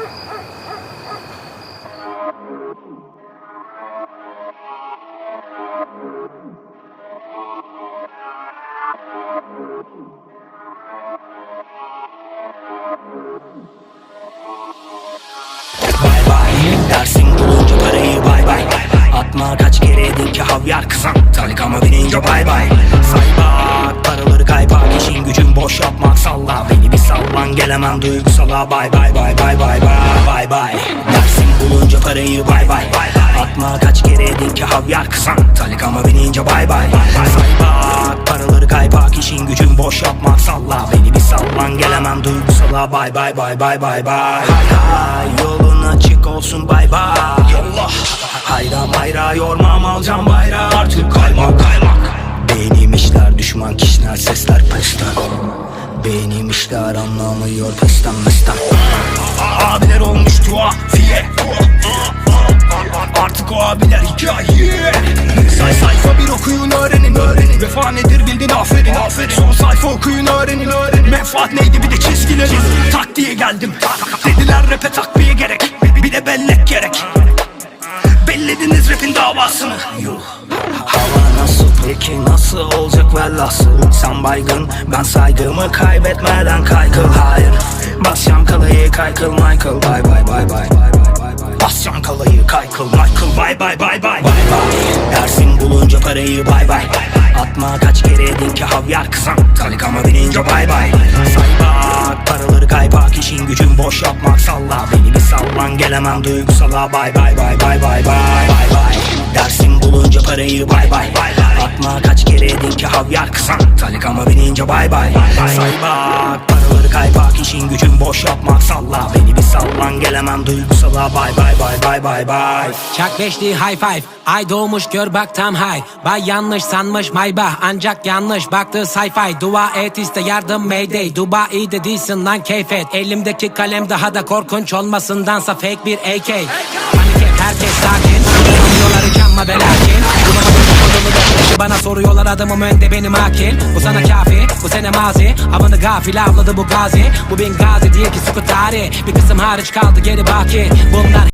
Bay bay Dersin bulunca parayı bay bay Atma kaç kere edin ki havyar kızan. Talikama binince bay bay Say bak paraları kaypak işin gücün boş yapmak salla Sallan gelemem duygusala Bay bay bay bay bay bay bay bay Dersin bulunca parayı bay bay Atma kaç kere edin ki havyar kızan Talikama binince bay bay Say bak paraları kaypak işin gücün boş yapmak salla Beni bir sallan gelemem duygusala Bay bay bay bay bay bay Hay hay yolun Benim işler anlamıyor pesten mesten Abiler olmuş tuhafiye Artık o abiler hikaye. Say sayfa bir okuyun öğrenin öğrenin. Vefa nedir bildin aferin aferin. Son sayfa okuyun öğrenin öğrenin. Menfaat neydi bir de çizgileri. Tak diye geldim. Dediler rap'e takviye gerek. Bir de bellek gerek. Bellediniz rap'in davasını. Yuh peki nasıl olacak velhasıl Sen baygın ben saygımı kaybetmeden kaykıl Hayır basacağım kalayı kaykıl Michael bye bye bye bye Basacağım kalayı kaykıl Michael Bye bye bye bye bye bye Dersin bulunca parayı bay bay Atma kaç kere edin ki havyar kızan Talikama binince bay bay Say bak paraları kaypak işin gücün boş yapmak salla Beni bir sallan gelemem duygusala Bay bay bay bay bay bay bay bay Dersin bulunca parayı bay ki havyar kızan Talikama binince bay bay. Say bak paraları kaypak işin gücün boş yapmak. Salla Beni bir sallan gelemem duygusala. Bay bay bay bay bay bay. Çak beşli high five. Ay doğmuş gör bak tam high. Bay yanlış sanmış maybah Ancak yanlış baktı sci-fi Dua et iste yardım mayday. Dubai de değilsin lan keyfet. Elimdeki kalem daha da korkunç olmasındansa fake bir AK Panik et herkes sakin Hiç ama ben lakin Bulamadım konumu Bana soruyorlar adamım önde benim akil Bu sana kafi bu sene mazi. Havanı gafil avladı bu gazi Bu bin gazi değil ki sıkı tarih. Bir kısım hariç kaldı geri baki. Bunlar